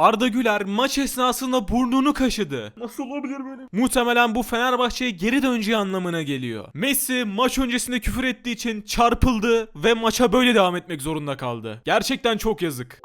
Arda Güler maç esnasında burnunu kaşıdı. Nasıl olabilir böyle? Muhtemelen bu Fenerbahçe'ye geri döneceği anlamına geliyor. Messi maç öncesinde küfür ettiği için çarpıldı ve maça böyle devam etmek zorunda kaldı. Gerçekten çok yazık.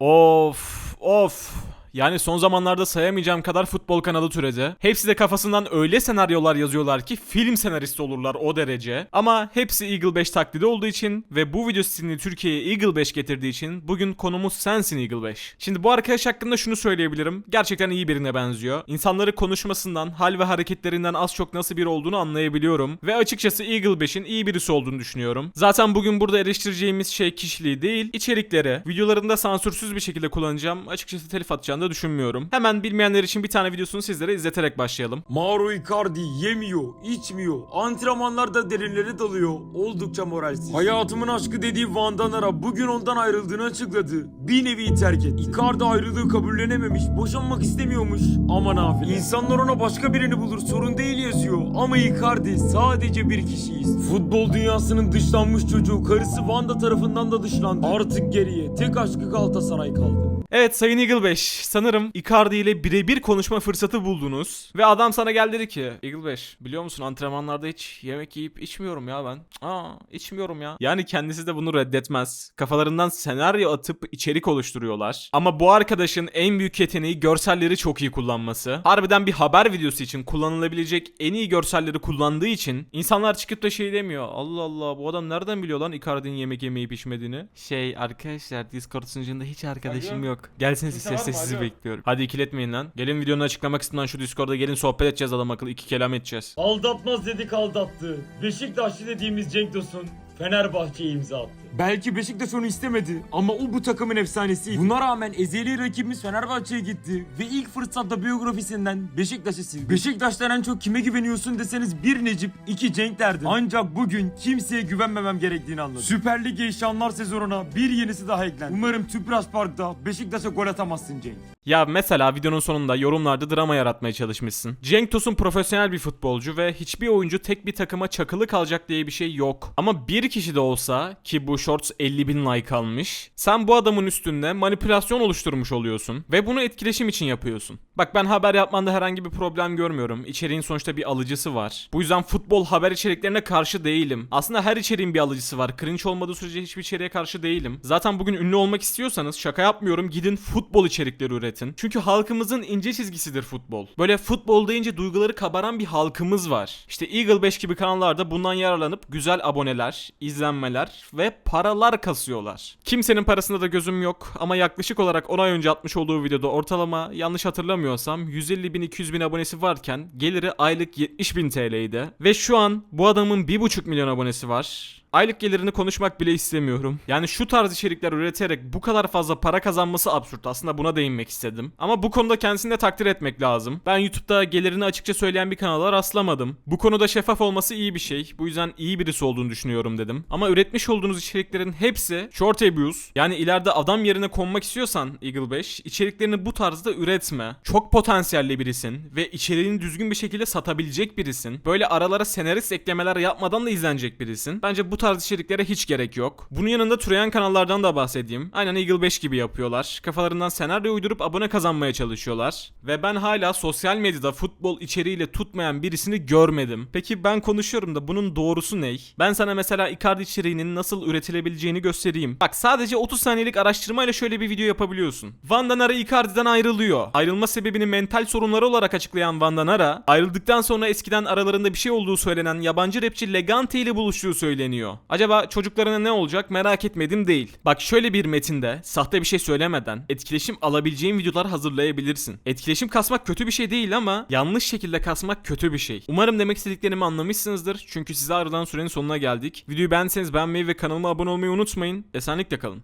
Of of. Yani son zamanlarda sayamayacağım kadar futbol kanalı türedi. Hepsi de kafasından öyle senaryolar yazıyorlar ki film senaristi olurlar o derece. Ama hepsi Eagle 5 taklidi olduğu için ve bu video stilini Türkiye'ye Eagle 5 getirdiği için bugün konumuz sensin Eagle 5. Şimdi bu arkadaş hakkında şunu söyleyebilirim. Gerçekten iyi birine benziyor. İnsanları konuşmasından, hal ve hareketlerinden az çok nasıl biri olduğunu anlayabiliyorum. Ve açıkçası Eagle 5'in iyi birisi olduğunu düşünüyorum. Zaten bugün burada eleştireceğimiz şey kişiliği değil, içerikleri. Videolarında sansürsüz bir şekilde kullanacağım. Açıkçası telif atacağını da düşünmüyorum. Hemen bilmeyenler için bir tane videosunu sizlere izleterek başlayalım. Mauro Icardi yemiyor, içmiyor, antrenmanlarda derinlere dalıyor. Oldukça moralsiz. Hayatımın aşkı dediği Van Danara bugün ondan ayrıldığını açıkladı. Bir nevi terk etti. Icardi ayrılığı kabullenememiş, boşanmak istemiyormuş. Ama nafile. İnsanlar ona başka birini bulur, sorun değil yazıyor. Ama Icardi sadece bir kişiyiz. Futbol dünyasının dışlanmış çocuğu, karısı Vanda tarafından da dışlandı. Artık geriye tek aşkı Galatasaray kaldı. Evet Sayın Eagle 5 sanırım Icardi ile birebir konuşma fırsatı buldunuz. Ve adam sana geldi dedi ki Eagle 5 biliyor musun antrenmanlarda hiç yemek yiyip içmiyorum ya ben. Aa içmiyorum ya. Yani kendisi de bunu reddetmez. Kafalarından senaryo atıp içerik oluşturuyorlar. Ama bu arkadaşın en büyük yeteneği görselleri çok iyi kullanması. Harbiden bir haber videosu için kullanılabilecek en iyi görselleri kullandığı için insanlar çıkıp da şey demiyor. Allah Allah bu adam nereden biliyor lan Icardi'nin yemek yemeyip içmediğini? Şey arkadaşlar Discord sunucunda hiç arkadaşım Alo. Yok. Gelseniz Kimse var sesle sizi bekliyorum. Hadi ikiletmeyin lan. Gelin videonun açıklama kısmından şu Discord'a gelin sohbet edeceğiz adam akıllı. iki kelam edeceğiz. Aldatmaz dedik aldattı. Beşiktaşlı dediğimiz Cenk Tosun Fenerbahçe'ye imza attı. Belki Beşiktaş onu istemedi ama o bu takımın efsanesiydi. Buna rağmen ezeli rakibimiz Fenerbahçe'ye gitti ve ilk fırsatta biyografisinden Beşiktaş'ı sildi. Beşiktaş'tan en çok kime güveniyorsun deseniz bir Necip, iki Cenk derdim. Ancak bugün kimseye güvenmemem gerektiğini anladım. Süper Lig yaşayanlar sezonuna bir yenisi daha eklendi. Umarım Tüpraş Park'ta Beşiktaş'a gol atamazsın Cenk. Ya mesela videonun sonunda yorumlarda drama yaratmaya çalışmışsın. Cenk Tosun profesyonel bir futbolcu ve hiçbir oyuncu tek bir takıma çakılı kalacak diye bir şey yok. Ama bir kişi de olsa ki bu shorts 50 bin like almış. Sen bu adamın üstünde manipülasyon oluşturmuş oluyorsun ve bunu etkileşim için yapıyorsun. Bak ben haber yapmanda herhangi bir problem görmüyorum. İçeriğin sonuçta bir alıcısı var. Bu yüzden futbol haber içeriklerine karşı değilim. Aslında her içeriğin bir alıcısı var. Cringe olmadığı sürece hiçbir içeriğe karşı değilim. Zaten bugün ünlü olmak istiyorsanız şaka yapmıyorum gidin futbol içerikleri üretin. Çünkü halkımızın ince çizgisidir futbol. Böyle futbol deyince duyguları kabaran bir halkımız var. İşte Eagle 5 gibi kanallarda bundan yararlanıp güzel aboneler, izlenmeler ve paralar kasıyorlar. Kimsenin parasında da gözüm yok ama yaklaşık olarak 10 ay önce atmış olduğu videoda ortalama yanlış hatırlamıyorsam 150 bin 200 bin abonesi varken geliri aylık 70 bin TL'ydi. Ve şu an bu adamın 1,5 milyon abonesi var. Aylık gelirini konuşmak bile istemiyorum. Yani şu tarz içerikler üreterek bu kadar fazla para kazanması absürt. Aslında buna değinmek istedim. Ama bu konuda kendisini de takdir etmek lazım. Ben YouTube'da gelirini açıkça söyleyen bir kanala rastlamadım. Bu konuda şeffaf olması iyi bir şey. Bu yüzden iyi birisi olduğunu düşünüyorum dedim. Ama üretmiş olduğunuz içeriklerin hepsi short abuse. Yani ileride adam yerine konmak istiyorsan Eagle 5 içeriklerini bu tarzda üretme. Çok potansiyelli birisin ve içeriğini düzgün bir şekilde satabilecek birisin. Böyle aralara senarist eklemeler yapmadan da izlenecek birisin. Bence bu tarz içeriklere hiç gerek yok. Bunun yanında türeyen kanallardan da bahsedeyim. Aynen Eagle 5 gibi yapıyorlar. Kafalarından senaryo uydurup abone kazanmaya çalışıyorlar. Ve ben hala sosyal medyada futbol içeriğiyle tutmayan birisini görmedim. Peki ben konuşuyorum da bunun doğrusu ne? Ben sana mesela Icardi içeriğinin nasıl üretilebileceğini göstereyim. Bak sadece 30 saniyelik araştırmayla şöyle bir video yapabiliyorsun. Van Danara Icardi'den ayrılıyor. Ayrılma sebebini mental sorunları olarak açıklayan Van Danara, ayrıldıktan sonra eskiden aralarında bir şey olduğu söylenen yabancı rapçi Legante ile buluştuğu söyleniyor. Acaba çocuklarına ne olacak merak etmedim değil. Bak şöyle bir metinde sahte bir şey söylemeden etkileşim alabileceğin videolar hazırlayabilirsin. Etkileşim kasmak kötü bir şey değil ama yanlış şekilde kasmak kötü bir şey. Umarım demek istediklerimi anlamışsınızdır. Çünkü size ayrılan sürenin sonuna geldik. Videoyu beğendiyseniz beğenmeyi ve kanalıma abone olmayı unutmayın. Esenlikle kalın.